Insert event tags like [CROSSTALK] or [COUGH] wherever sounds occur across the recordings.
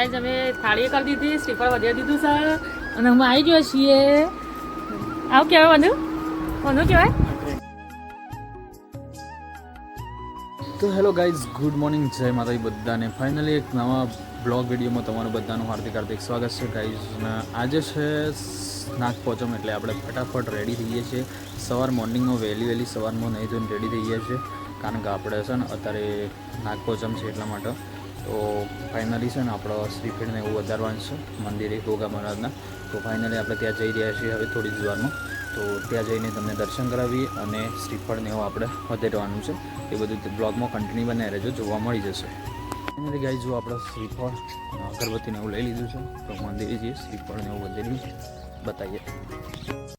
Guys, અમે થાળીએ કરી દીધી શ્રીફળ વધારી દીધું છે અને અમે આવી ગયા છીએ. આવું કહેવાય વનુ વનુ કહેવાય? તો હેલો ગાઈઝ, ગુડ મોર્નિંગ. જય માતાજી બધાને. ફાઇનલી એક નવા બ્લોગ વિડીયોમાં તમારું બધાનું હાર્દિક હાર્દિક સ્વાગત છે ગાઈઝ. આજે છે નાગપોચમ એટલે આપણે ફટાફટ રેડી થઈએ છીએ. સવાર મોર્નિંગમાં વહેલી વહેલી સવારમાં નહીં ધોઈને રેડી થઈ ગયા છીએ. કારણ કે આપણે છે ને, અત્યારે નાગપોચમ છે એટલા માટે. તો ફાઇનલી છે ને આપણો શ્રીફળને એવું વધારવાનું છે, મંદિરે ગોગા મહારાજના. તો ફાઇનલી આપણે ત્યાં જઈ રહ્યા છીએ હવે થોડી જ વારમાં. તો ત્યાં જઈને તમને દર્શન કરાવીએ અને શ્રીફળને એવું આપણે વધારવાનું છે. એ બધું બ્લોગમાં કન્ટિન્યુ બનાવી રહેજો, જોવા મળી જશે. ફાઇનલી ગાઈ જો આપણે શ્રીફળ અગરબત્તીને એવું લઈ લીધું છે, તો મંદિરે જઈએ, શ્રીફળને એવું વધારી બતાવીએ.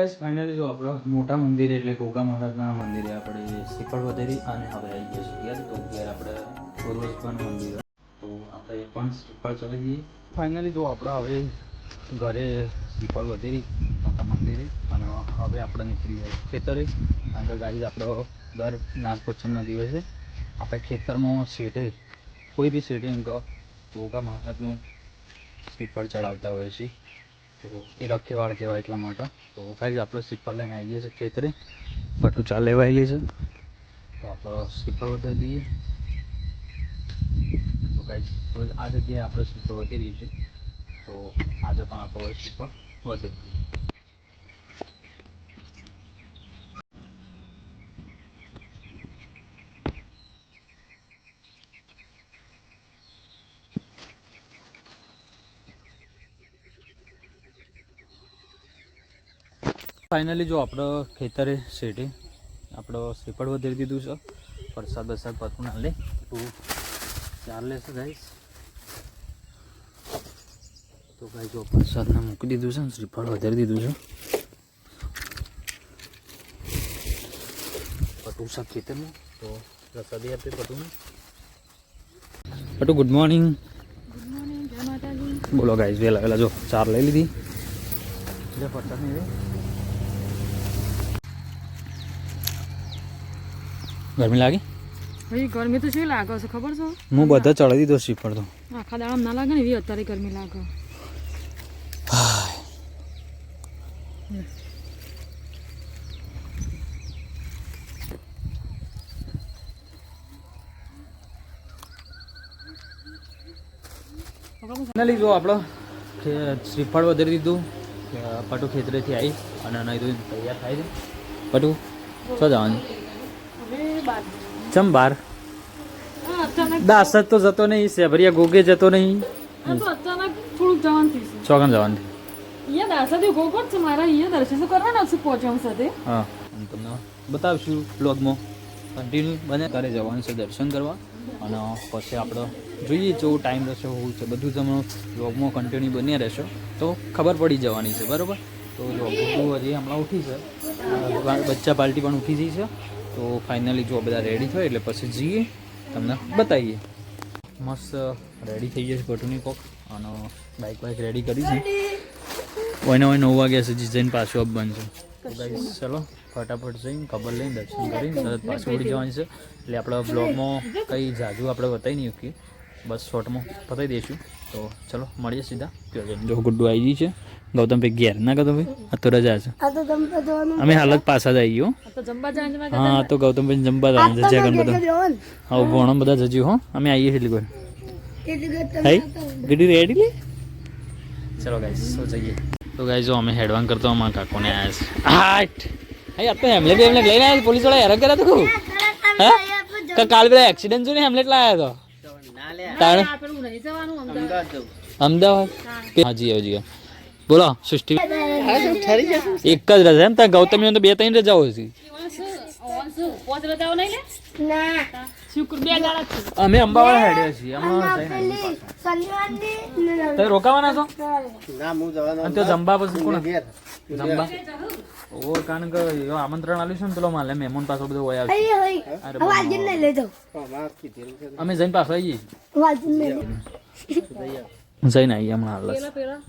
બસ ફાઇનલી જો આપણા મોટા મંદિર એટલે ગોગા મહારાજના મંદિરે આપણે શ્રીફળ વધારી અને હવે આવી ગયા છીએ યાર તો ઘેર આપણે પૂર્વજભાન મંદિર. તો આપણે પણ શ્રીફળ ચડી જઈએ ફાઇનલી જો આપણા હવે ઘરે શ્રીફળ વધેરી મોટા મંદિરે અને હવે આપણે નીકળી જાય ખેતરે. કારણ કે ગાડી આપણો દર નાગપોચનના દિવસે આપણે ખેતરમાં શેઠે, કોઈ બી શેઠે ગોગા મહારાજનું શ્રીફળ ચડાવતા હોઈએ છીએ. તો એ રખેવાળ કહેવાય એટલા માટે. તો કાંઈ આપણે શ્રીફળ લઈને આવી ગયા છે ખેતરે પટુ ચા લેવાયેલી છે તો આપણે શ્રીફળ વધારી દઈએ. તો કાંઈ આ જગ્યાએ આપણે શ્રીફળ વધારી છે. તો આજે પણ આપણે શ્રીફળ વધારી ફાઇનલી જો આપણે ખેતરે શેઠે આપણો શ્રીફળ વધારી દીધું છે. વરસાદ વરસાદ પતું ના લે. તો ચાર લેશે ગાઈસ. તો ગાઈ જો વરસાદને મૂકી દીધું છે ને શ્રીફળ વધારી દીધું છે. પટુ છે ખેતરમાં તો પ્રસાદી આપી પટુને. Patu good morning good morning જય માતાજી. બોલો ગાઈસ વહેલા વહેલા જો ચાર લઈ લીધી. એટલે વરસાદ નહીં ગરમી લાગી? ભાઈ ગરમી તો શું લાગે છે ખબર છે? હું બધા ચડાવી દીધો શ્રીફળ તો. આખા દાડા ના લાગે ને એવી અત્યારે ગરમી લાગે. ફાઇનલી જો આપણો. શ્રીફળ વધારી દીધું પટુ ખેતરેથી આવી અને નહીં તૈયાર થાય છે. પટુ શું જવાનું. ચમ બાર દાસ તો જતો નહીં સેભરિયા ગોગે જતો નહીં. ચોગન જવાનું તમને બતાવશું બ્લોગમાં કન્ટિન્યુ બને ત્યારે જવાનું છે દર્શન કરવા. અને પછી આપણે જોઈએ જો ટાઈમ રહેશે હોવું છે. બધું તમે બ્લોગમાં કન્ટિન્યુ બન્યા રહેશો. તો ખબર પડી જવાની છે બરાબર? તો જો હજી હમણાં ઉઠી છે. બચ્ચા પાર્ટી પણ ઉઠી જઈ છે. તો ફાઇનલી જો બધા રેડી થાય એટલે પછી જઈએ. તમને બતાવીએ. મસ્ત રેડી થઈ જશે ભટુની કોક. અને બાઇક બાઇક રેડી કરી છે. કોઈને હોય નવ વાગ્યા સુધી જઈને પાછું અપ ગાઈસ ચલો, ફટાફટ જઈને ખબર લઈને દર્શન કરીને તરત પાછું ઉડી જવાની છે. એટલે આપણા બ્લોગમાં કંઈ જાજુ આપણે બતાવી નહીં શકીએ. બસ શોર્ટમાં પતાવી દઈશું. તો ચલો મળીએ સીધા. જો ગુડ્ડુ આવી ગઈ છે. ગૌતમભાઈ ઘેર. ના ગૌતમભાઈ આ તો રજા છે. આ તો તમે અમે હાલત પાછા જ આવી ગયો. હા તો ગૌતમ ભાઈ જમવા જવાનું છે જગન બધા. હા ભણો બધા જજ્યું હો. અમે આવીએ છીએ લીધું હાઈ ગડી રેડી લે? ચલો ગાઈસ સો જઈએ? તો ગાઈસ જો અમે હેડવાન કરતો અમારા કાકોને આવ્યા છે. આઠ હાઈ આપણે એમલે હેમલેટ એમને લઈને આવ્યા પોલીસવાળા હેરાન કર્યા તો કહું હા? કાલ પેલા એક્સિડન્ટ જોઈને હેમલેટ લાવ્યા તો? તાણ. અમદાવાદ હાજી કે- હા જી જી બોલો સૃષ્ટિ. એક જ રજા એમ? ત્યાં ગૌતમ તો બે ત્રણ રજાઓ છે પાંચ રજાઓ નહીં લે ના. શુક્ર બે દાડા જ છે. અમે અંબાવાળા હેડ્યા છીએ. અમે રોકાવાના છો? ના હું જવાનો અને તો જમવા પછી કોણ જંબા? જમવા ઓ કારણ કે આમંત્રણ આલ્યું છે ને પેલો માલે મહેમાન પાછો બધો હોય આવશે. અરે હવે વાલજીને નહીં લઈ અમે જઈને પાછો આવી વાલજીને લઈ જઈને આવી હમણાં હાલ પેલા પેલા.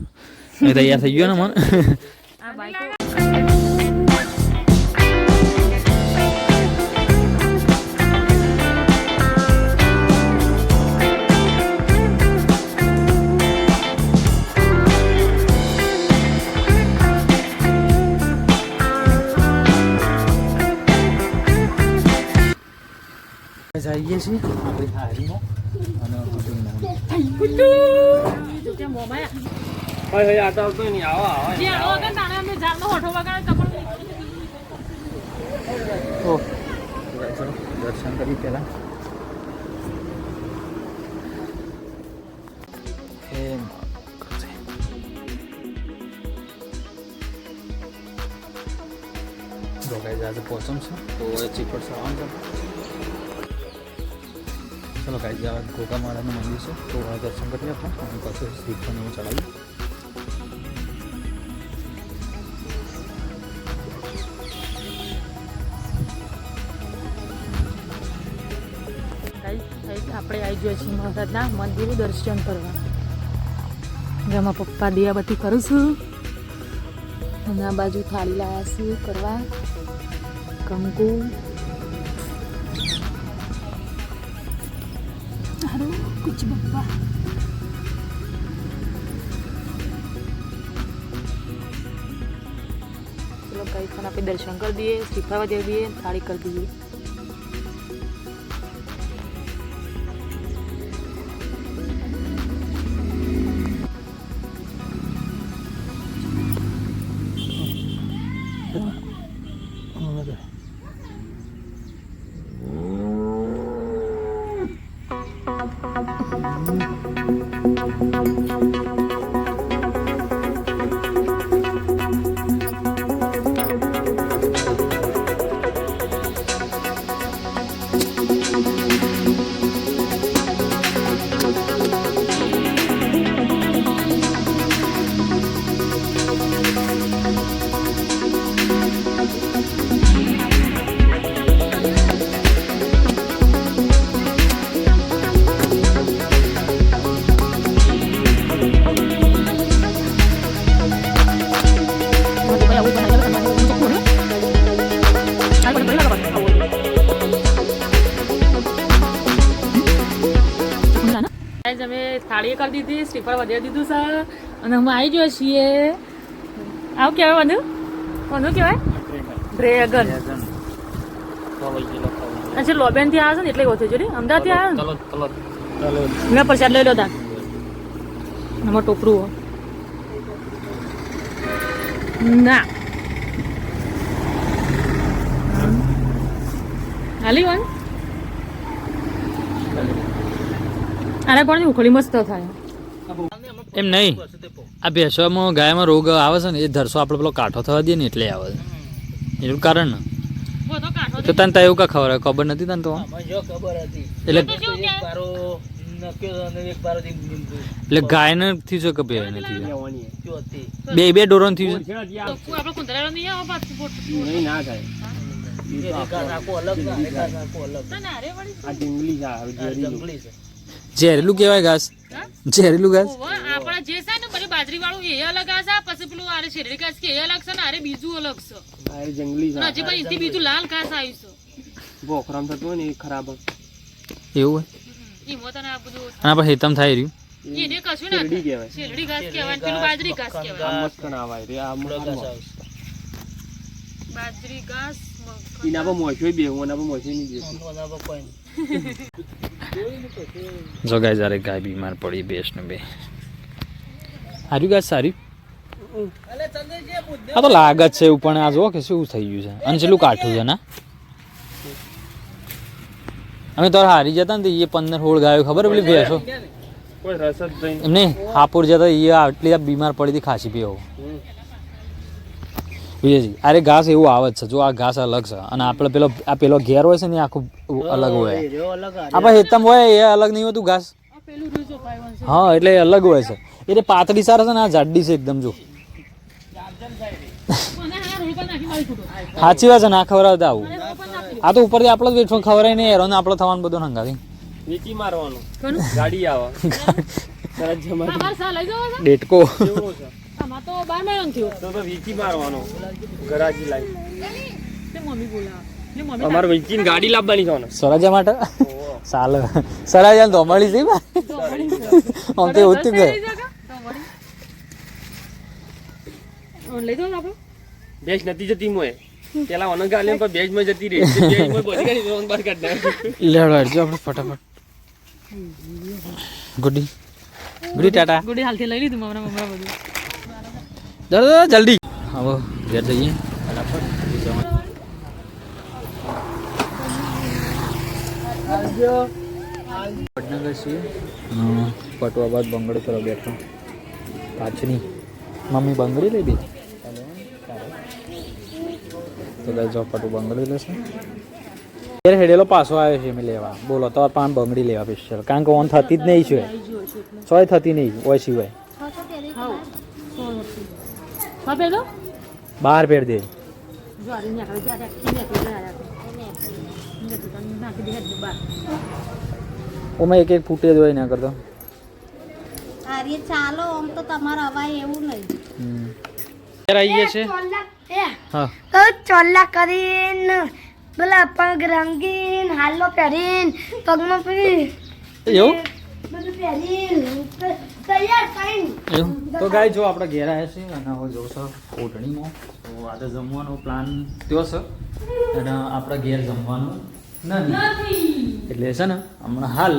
એ તૈયાર થઈ ગયો ને મને? વગાડે છીએ પણ ઓ ચલો દર્શન કરી પેલા ગાઈઝ આજે પહોંચમ છે. તો એ ચીપડ સવાનું છે ગાઈઝ આ મંદિર છે. તો આ દર્શન કરી આપણે અને પાસે શ્રીખંડ એવું ગાઈસ, આપણે આવી ગયા છીએ મહારાજના મંદિરનું દર્શન કરવા. જેમાં પપ્પા દિયાબત્તી કરું છું. અને આ બાજુ થાળી લાયા છું કરવા. કંકુ. હારું કુછ પપ્પા ચલો કઈ પણ આપણે દર્શન કરી દઈએ શ્રીફળ દે દઈએ થાળી કરી દઈએ ગાઈઝ અમે કરી દીધી સ્લીપર વધારી દીધું સર અને અમે આવી જોઈએ છીએ. આવું કહેવાય વધુ? વધુ કહેવાય? ડ્રેગન. અચ્છા લોબેનથી આવે છે ને એટલે ઓછું જોડી અમદાવાદથી આવે ને? મેં પ્રસાદ લઈ લો તા આમાં ટોપરું. ના. હાલી વન અરે પણ ઉખળી મસ્ત થાય. એમ નહીં. આ ભેંસોમાં ગાયમાં રોગ આવે છે ને એ ધરસો આપણે પેલો કાંઠો થવા દઈએ ને એટલે આવે છે. એનું કારણ? ને તો તને તો એવું કા ખબર હોય? ખબર નથી તને તો? જો હતી એટલે ગાય ને એટલે થયું છે કે બે નથી બે બે ડોરો નહીં ના થાય ઝેરીલું. કહેવાય ઘાસ. હા? ઝેરેલું ઘાસ. આપણા જે છે ને બધી બાજરી વાળું એ અલગ આ છે પછી પેલું આરે શેરડી ઘાસ કે એ અલગ છે ને આરે બીજું અલગ છે. આરે જંગલી છે. હજી પછી બીજું લાલ ઘાસ આવ્યું છે. બોખરામ થતું હોય ને એ ખરાબ એવું હોય? ઈ મોતાને આ બધું હેતમ થાય રહ્યું. એને કશું ના શેરડી ઘાસ કહેવાય પેલું બાજરી ઘાસ કહેવાય. આ મસ્ત ના આવે રે આ. બાજરી ઘાસ એના પર મોસોય બેહું એના પર મોસોય નહીં. [LAUGHS] જો ગાય જ્યારે ગાય બીમાર પડી બેસ બે. હાર્યું ગાય સારી આ તો લાગત છે એવું પણ આ જો કે શું થઈ ગયું છે. અને છેલ્લું કાઠું છે ના અમે તો હારી જતા ને એ પંદર હોળ ગાયો ખબર પેલી બેસો કોઈ નહીં. એમને હાપુર જતા એ આટલી બીમાર પડી હતી ખાસી પીવો. વિજયજી અરે ઘાસ એવું આવે છે. જો આ ઘાસ અલગ છે. અને આપણે પેલો આ પેલો ઘેર હોય છે ને આખું અલગ હોય આપણે હેતમ હોય એ અલગ નહીં હોતું ઘાસ. હા એટલે અલગ હોય છે. એટલે પાતળી સારા છે ને આ જાડી છે એકદમ જો. મને આ રોલકા નાખી મારી કૂટો. સાચી વાત છે ના ખવડાવતા આવું. આ તો ઉપરથી આપણે જ વેઠો ખવડાય નહીં એરો ને આપણે થવાનું બધું હંગાવી. નીચી મારવાનું. ગાડી આવે? ડેટકો. કેવો છે? આમાં તો બાર મહિનાનું થયું. તો તો વેચી મારવાનો. ગરાજી લાઈ. તે મમ્મી બોલાવે. અમારે વેચીને ગાડી લાવવાની છે સરાજા માટે? સાલ. સરાજા તો મળી જઈ આમ તો લઈ. ઓન આપણે? નથી જતી મોય પેલા ઓનર ગાલે પર બેજમાં જતી રહી. ભેંસમાં બાર કાઢ લેડો આપણે ફટાફટ. ગુડી. ગુડી ટાટા. ગુડી હાલથી લઈ લીધું મમરા મમરા બધું. જલ્દી જલ્દી હવે ઘેર જઈએ વડનગર છીએ પટવા બાદ બંગડી કરવા બેઠો પાછની મમ્મી બંગડી લઈ દે તો જો પટુ બંગડી લેશે ઘેર હેડેલો પાછો આવ્યો છે મેં લેવા બોલો તો પાન બંગડી લેવા સ્પેશિયલ કારણ કે ઓન થતી જ નહીં છે સોય થતી નહીં હોય સિવાય હાઉ. હા પહેરજો? બહાર પહેર દે જો આ રીંગણા ખાલી જ્યાં ત્યાં ખીને તો ના રાખે. ને તો તમે પેર દે. ઓમાં એક એક ફૂટે હોય ના કરતો. આરે ચાલો આમ તો તમારો અવાય એવું નહીં. હમ. ઘેર આવી ગયા છે? હા. તો ચોલ્લા કરીને પેલા પગ રંગીન હાલો પહેરીન પગમાં પહેરી એવું? બધું પહેરીને તો ગાય જો આપણે ઘેર આવ્યા છીએ અને હવે જોઉં છો કોટણીમાં. તો આજે જમવાનો પ્લાન થયો છે. અને આપણે ઘેર જમવાનું નથી. એટલે છે ને હમણાં હાલ